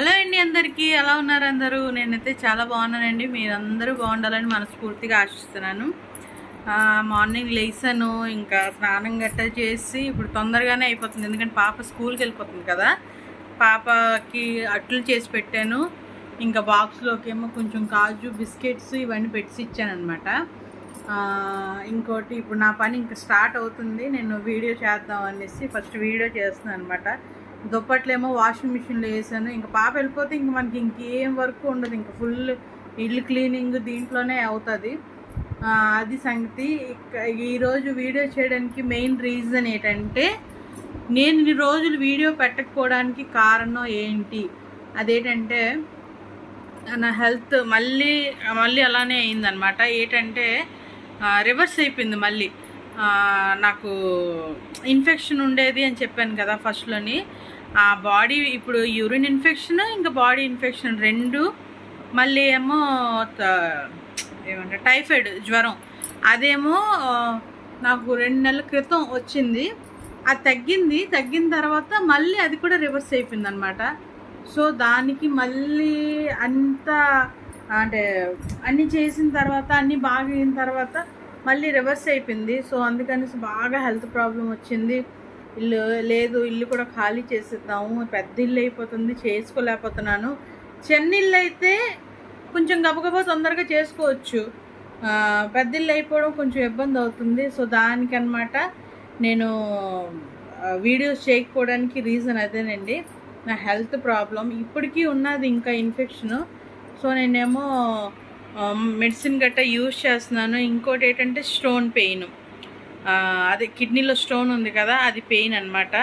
Hello అండి అందరికీ ఎలా ఉన్నారు అందరూ? నేనైతే చాలా బాగున్నానండి. మీరందరూ బాగుండాలని మనస్ఫూర్తిగా ఆశిస్తున్నాను. మార్నింగ్ లేసాను ఇంకా స్నానం గట్ట చేసి ఇప్పుడు తొందరగానే అయిపోతుంది. ఎందుకంటే పాప స్కూల్కి వెళ్ళిపోతుంది కదా. పాపకి అట్లు చేసి పెట్టాను. ఇంకా బాక్స్లోకి ఏమో కొంచెం కాజు బిస్కెట్స్ ఇవన్నీ పెట్టి ఇచ్చానమాట ఇంకోటి ఇప్పుడు నా పని ఇంకా స్టార్ట్ అవుతుంది. నేను వీడియో చేద్దాం అనేసి ఫస్ట్ వీడియో చేస్తున్నాను అనమాట దుప్పట్లేమో వాషింగ్ మిషన్లో వేసాను. ఇంకా పాప వెళ్ళిపోతే ఇంక మనకి ఇంకేం వర్క్ ఉండదు. ఇంకా ఫుల్ ఇల్లు క్లీనింగ్ దీంట్లోనే అవుతుంది. అది సంగతి. ఈరోజు వీడియో చేయడానికి మెయిన్ రీజన్ ఏంటంటే నేను ఇన్ని రోజులు వీడియో పెట్టకపోవడానికి కారణం ఏంటి? అదేంటంటే నా హెల్త్ మళ్ళీ మళ్ళీ అలానే అయిందనమాట. ఏంటంటే రివర్స్ అయిపోయింది మళ్ళీ. నాకు ఇన్ఫెక్షన్ ఉండేది అని చెప్పాను కదా ఫస్ట్లోని ఆ బాడీ ఇప్పుడు యూరిన్ ఇన్ఫెక్షన్ ఇంకా బాడీ ఇన్ఫెక్షన్ రెండు. మళ్ళీ ఏమో త- ఏమంటారు టైఫాయిడ్ జ్వరం. అదేమో నాకు రెండు నెలల క్రితం వచ్చింది. అది తగ్గింది. తగ్గిన తర్వాత మళ్ళీ అది కూడా రివర్స్ అయిపోయింది అనమాట సో దానికి మళ్ళీ అంత అంటే అన్నీ చేసిన తర్వాత అన్నీ బాగా అయిన తర్వాత మళ్ళీ రివర్స్ అయిపోయింది. సో అందుకనేసి బాగా హెల్త్ ప్రాబ్లం వచ్చింది. ఇల్లు లేదు ఇల్లు కూడా ఖాళీ చేసేద్దాము. పెద్ద ఇల్లు అయిపోతుంది చేసుకోలేకపోతున్నాను. చిన్న ఇల్లు అయితే కొంచెం గబగబా తొందరగా చేసుకోవచ్చు. పెద్ద ఇల్లు అయిపోవడం కొంచెం ఇబ్బంది అవుతుంది. సో దానికనమాట నేను వీడియోస్ చేయకపోవడానికి రీజన్ అదేనండి. నా హెల్త్ ప్రాబ్లం ఇప్పటికీ ఉన్నది ఇంకా ఇన్ఫెక్షను సో నేనేమో Um, మెడిసిన్ గట్టా యూజ్ చేస్తున్నాను. ఇంకోటి ఏంటంటే స్టోన్ పెయిన్ అదే కిడ్నీలో స్టోన్ ఉంది కదా అది పెయిన్ అనమాట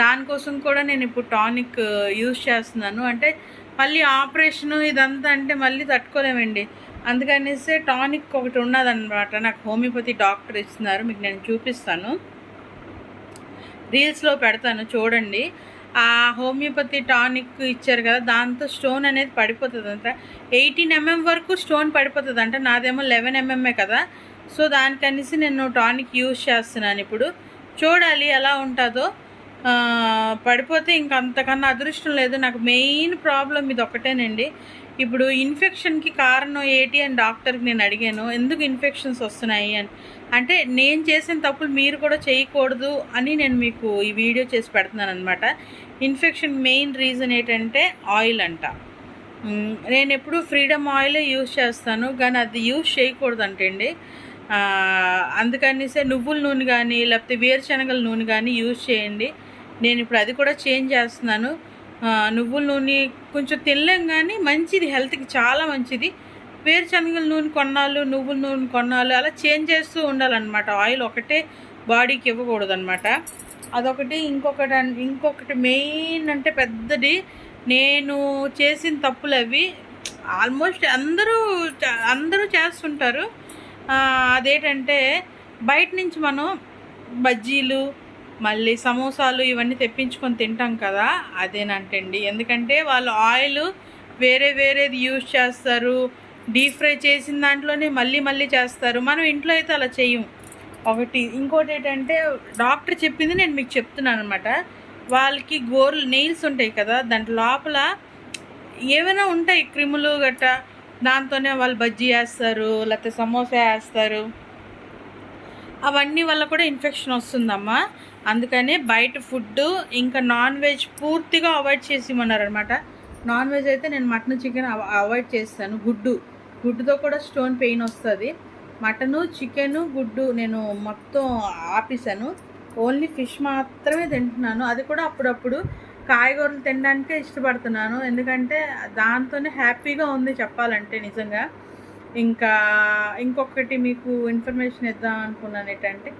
దానికోసం కూడా నేను ఇప్పుడు టానిక్ యూజ్ uh, చేస్తున్నాను. అంటే మళ్ళీ ఆపరేషన్ ఇదంతా అంటే మళ్ళీ తట్టుకోలేమండి. అందుకనేసి టానిక్ ఒకటి ఉన్నదన్నమాట. నాకు హోమియోపతి డాక్టర్ ఇస్తున్నారు. మీకు నేను చూపిస్తాను. రీల్స్లో పెడతాను. చూడండి. ఆ హోమియోపతి టానిక్ ఇచ్చారు కదా దాంతో స్టోన్ అనేది పడిపోతుంది అంట ఎయిటీన్ ఎంఎం వరకు స్టోన్ పడిపోతుంది అంట నాదేమో లెవెన్ ఎంఎంఏ కదా. సో దానికనేసి నేను టానిక్ యూజ్ చేస్తున్నాను ఇప్పుడు. చూడాలి ఎలా ఉంటుందో. పడిపోతే ఇంక అంతకన్నా అదృష్టం లేదు. నాకు మెయిన్ ప్రాబ్లం ఇది ఒకటేనండి. ఇప్పుడు ఇన్ఫెక్షన్కి కారణం ఏంటి అని డాక్టర్కి నేను అడిగాను. ఎందుకు ఇన్ఫెక్షన్స్ వస్తున్నాయి అని. అంటే నేను చేసిన తప్పులు మీరు కూడా చేయకూడదు అని నేను మీకు ఈ వీడియో చేసి పెడుతున్నాను అనమాట ఇన్ఫెక్షన్ మెయిన్ రీజన్ ఏంటంటే ఆయిల్ అంట. నేను ఎప్పుడు ఫ్రీడమ్ ఆయిలే యూజ్ చేస్తాను కానీ అది యూజ్ చేయకూడదు అంటండి ఆ, అందుకనిసే నువ్వుల నూనె కానీ లేకపోతే వేరుశనగల నూనె కానీ యూజ్ చేయండి. నేను ఇప్పుడు అది కూడా చేంజ్ చేస్తున్నాను. నువ్వుల నూనె కొంచెం తినలేం కానీ మంచిది హెల్త్కి చాలా మంచిది. వేరుశనగల నూనె కొన్నాళ్ళు నువ్వుల నూనె కొన్నాళ్ళు అలా చేంజ్ చేస్తూ ఉండాలన్నమాట. ఆయిల్ ఒకటే బాడీకి ఇవ్వకూడదు అనమాట అదొకటి ఇంకొకటి ఇంకొకటి మెయిన్ అంటే పెద్దది. నేను చేసిన తప్పులు అవి ఆల్మోస్ట్ అందరూ చ- అందరూ చేస్తుంటారు. అదేంటంటే బయట నుంచి మనం బజ్జీలు మళ్ళీ సమోసాలు ఇవన్నీ తెప్పించుకొని తింటాం కదా అదేనంటండి. ఎందుకంటే వాళ్ళు ఆయిల్ వేరే వేరేది యూజ్ చేస్తారు. డీప్ ఫ్రై చేసిన దాంట్లోనే మళ్ళీ మళ్ళీ చేస్తారు. మనం ఇంట్లో అయితే అలా చేయం ఒకటి ఇంకోటి ఏంటంటే డాక్టర్ చెప్పింది నేను మీకు చెప్తున్నాను అనమాట వాళ్ళకి గోర్లు నెయిల్స్ ఉంటాయి కదా దాంట్ లోపల ఏమైనా ఉంటాయి క్రిములు గట్ట. దాంతోనే వాళ్ళు బజ్జీ వేస్తారు లేకపోతే సమోసా వేస్తారు. అవన్నీ వల్ల కూడా ఇన్ఫెక్షన్ వస్తుందమ్మా. అందుకనే బయట ఫుడ్ ఇంకా నాన్ వెజ్ పూర్తిగా అవాయిడ్ చేసి అనమాట నాన్ వెజ్ అయితే నేను మటన్ చికెన్ అవాయిడ్ చేస్తాను. గుడ్డు. గుడ్డుతో కూడా స్టోన్ పెయిన్ వస్తుంది. మటను చికెను గుడ్డు నేను మొత్తం ఆపేసాను ఓన్లీ ఫిష్ మాత్రమే తింటున్నాను. అది కూడా అప్పుడప్పుడు కాయగూరలు తినడానికే ఇష్టపడుతున్నాను. ఎందుకంటే దాంతోనే హ్యాపీగా ఉంది చెప్పాలంటే నిజంగా. ఇంకా ఇంకొకటి మీకు ఇన్ఫర్మేషన్ ఇద్దాం అనుకున్నాను ఏంటంటే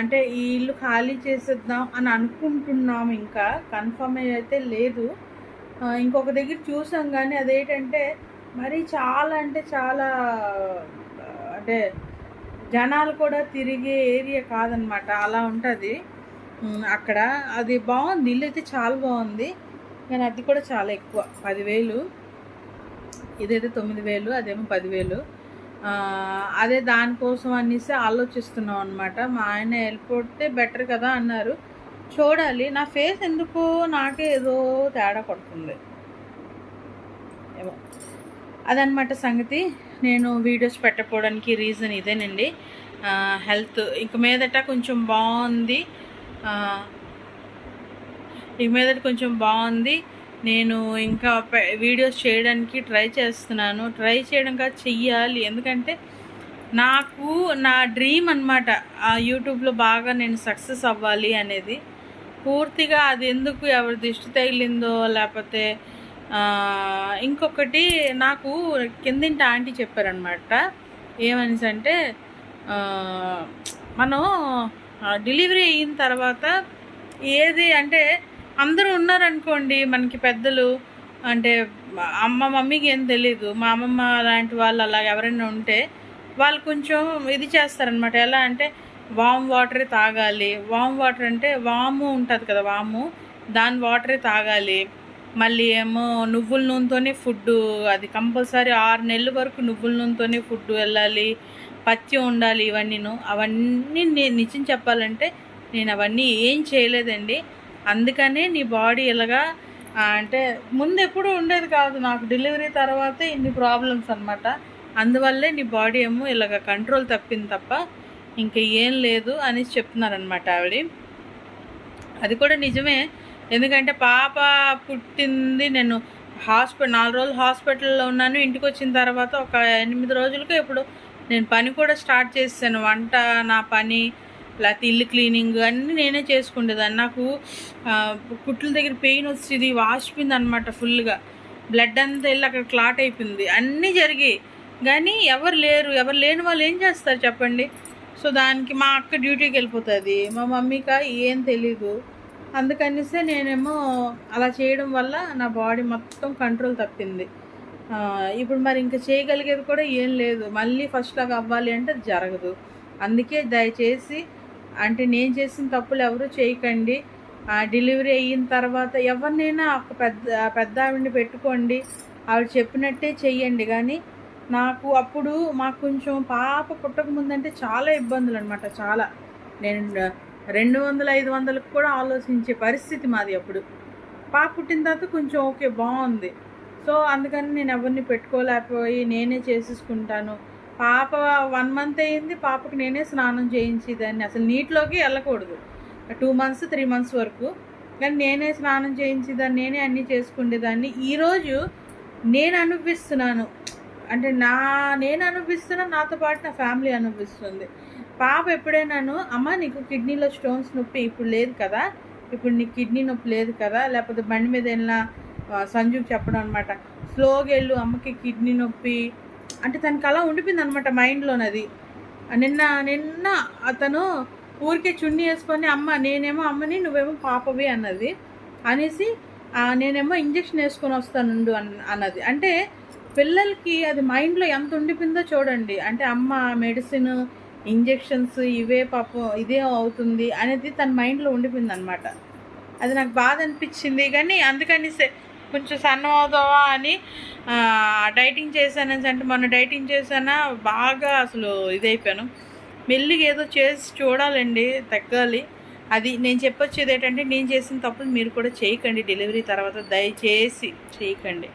అంటే ఈ ఇల్లు ఖాళీ చేసేద్దాం అని అనుకుంటున్నాం ఇంకా. కన్ఫర్మ్ అయితే లేదు. ఇంకొక దగ్గర చూసాం కానీ అదేంటంటే మరి చాలా అంటే చాలా అంటే జనాలు కూడా తిరిగే ఏరియా కాదనమాట. అలా ఉంటుంది. అక్కడ అది బాగుంది. ఇల్లు అయితే చాలా బాగుంది. కానీ అది కూడా చాలా ఎక్కువ. పదివేలు. ఇదైతే తొమ్మిది వేలు అదేమో పదివేలు. అదే దానికోసం అనేసి ఆలోచిస్తున్నాం అనమాట మా ఆయన వెళ్ళిపోతే బెటర్ కదా అన్నారు. చూడాలి. నా ఫేస్ ఎందుకు నాకే ఏదో తేడా కొడుతుంది. ఏమో. అదనమాట సంగతి. నేను వీడియోస్ పెట్టకపోవడానికి రీజన్ ఇదేనండి. హెల్త్ ఇంక మీదట కొంచెం బాగుంది. ఆ, ఇక మీదట కొంచెం బాగుంది. నేను ఇంకా వీడియోస్ చేయడానికి ట్రై చేస్తున్నాను. ట్రై చేయడం కాదు చెయ్యాలి. ఎందుకంటే నాకు నా డ్రీమ్ అనమాట ఆ యూట్యూబ్లో బాగా నేను సక్సెస్ అవ్వాలి అనేది. పూర్తిగా అది ఎందుకు ఎవరి దిష్టి తగిలిందో లేకపోతే ఇంకొకటి నాకు కిందింటి ఆంటీ చెప్పారనమాట ఏమనేసి అంటే మనం డెలివరీ అయిన తర్వాత ఏది అంటే అందరూ ఉన్నారనుకోండి మనకి పెద్దలు అంటే అమ్మ మమ్మీకి ఏం తెలియదు మా అమ్మమ్మ లాంటి వాళ్ళు అలా ఎవరైనా ఉంటే వాళ్ళు కొంచెం ఇది చేస్తారనమాట ఎలా అంటే వామ్ వాటరే తాగాలి. వామ్ వాటర్ అంటే వాము ఉంటుంది కదా వాము దాని వాటరే తాగాలి. మళ్ళీ ఏమో నువ్వుల నూనెతోనే ఫుడ్ అది కంపల్సరీ ఆరు నెలల వరకు నువ్వుల నూనెతోనే ఫుడ్ వెళ్ళాలి పచ్చి ఉండాలి ఇవన్నీను. అవన్నీ నేను నిజం చెప్పాలంటే నేను అవన్నీ ఏం చేయలేదండి. అందుకనే నీ బాడీ ఇలాగా అంటే ముందు ఎప్పుడు ఉండేది కాదు. నాకు డెలివరీ తర్వాత ఇన్ని ప్రాబ్లమ్స్ అనమాట అందువల్లే నీ బాడీ ఏమో ఇలాగ కంట్రోల్ తప్పింది తప్ప ఇంకా ఏం లేదు అనేసి చెప్తున్నారనమాట ఆవిడ. అది కూడా నిజమే. ఎందుకంటే పాప పుట్టింది నేను హాస్పిటల్ నాలుగు రోజులు హాస్పిటల్లో ఉన్నాను. ఇంటికి వచ్చిన తర్వాత ఒక ఎనిమిది రోజులకు ఇప్పుడు నేను పని కూడా స్టార్ట్ చేశాను వంట నా పని లేకపోతే ఇల్లు క్లీనింగ్ అన్నీ నేనే చేసుకునేదాన్ని నాకు కుట్ల దగ్గర పెయిన్ వచ్చేది వాసిపోయింది అనమాట ఫుల్గా బ్లడ్ అంతా వెళ్ళి అక్కడ క్లాట్ అయిపోయింది. అన్నీ జరిగాయి. కానీ ఎవరు లేరు. ఎవరు లేని వాళ్ళు ఏం చేస్తారు చెప్పండి? సో దానికి మా అక్క డ్యూటీకి వెళ్ళిపోతుంది. మా మమ్మీకి ఏం తెలీదు. అందుకనిసే నేనేమో అలా చేయడం వల్ల నా బాడీ మొత్తం కంట్రోల్ తప్పింది. ఇప్పుడు మరి ఇంకా చేయగలిగేది కూడా ఏం లేదు. మళ్ళీ ఫస్ట్ లాగా అవ్వాలి అంటే అది జరగదు. అందుకే దయచేసి అంటే నేను చేసిన తప్పులు ఎవరు చేయకండి. ఆ, డెలివరీ అయిన తర్వాత ఎవరినైనా ఒక పెద్ద పెద్ద ఆవిడని పెట్టుకోండి. ఆవిడ చెప్పినట్టే చెయ్యండి. కానీ నాకు అప్పుడు మాకు కొంచెం పాప పుట్టక ముందంటే చాలా ఇబ్బందులు అనమాట చాలా. నేను రెండు వందల ఐదు వందలకు కూడా ఆలోచించే పరిస్థితి మాది అప్పుడు. పాప పుట్టిన తర్వాత కొంచెం ఓకే బాగుంది. సో అందుకని నేను ఎవరిని పెట్టుకోలేకపోయి నేనే చేసేసుకుంటాను. పాప వన్ మంత్ అయ్యింది పాపకి నేనే స్నానం చేయించేదాన్ని. అసలు నీటిలోకి వెళ్ళకూడదు. టూ మంత్స్ త్రీ మంత్స్ వరకు. కానీ నేనే స్నానం చేయించేదాన్ని నేనే అన్నీ చేసుకునేదాన్ని ఈరోజు నేను అనిపిస్తున్నాను అంటే నా నేను అనిపిస్తున్నా నాతో పాటు నా ఫ్యామిలీ అనిపిస్తుంది పాప ఎప్పుడైనాను అమ్మ నీకు కిడ్నీలో స్టోన్స్ నొప్పి ఇప్పుడు లేదు కదా ఇప్పుడు నీకు కిడ్నీ నొప్పి లేదు కదా లేకపోతే బండి మీద వెళ్ళినా సంజుకి చెప్పడం అనమాట స్లోగా వెళ్ళు అమ్మకి కిడ్నీ నొప్పి అంటే తనకి అలా ఉండిపోయింది అనమాట మైండ్లోనది. నిన్న నిన్న అతను ఊరికే చున్నీ వేసుకొని అమ్మ నేనేమో అమ్మని నువ్వేమో పాపవి అన్నది. అనేసి నేనేమో ఇంజక్షన్ వేసుకొని వస్తానుండు అన్ అన్నది. అంటే పిల్లలకి అది మైండ్లో ఎంత ఉండిపోయిందో చూడండి. అంటే అమ్మ మెడిసిన్ ఇంజెక్షన్స్ ఇవే పాపం ఇదే అవుతుంది అనేది తన మైండ్లో ఉండిపోయింది అనమాట అది నాకు బాధ అనిపించింది కానీ అందుకని కొంచెం సన్నం అవుతావా అని ఆ, డైటింగ్ చేశాను అంటే మొన్న డైటింగ్ చేశానా బాగా అసలు ఇదైపోయాను. మెల్లిగా ఏదో చేసి చూడాలండి తగ్గాలి. అది నేను చెప్పొచ్చేది ఏంటంటే నేను చేసిన తప్పులు మీరు కూడా చేయకండి డెలివరీ తర్వాత దయచేసి చేయకండి.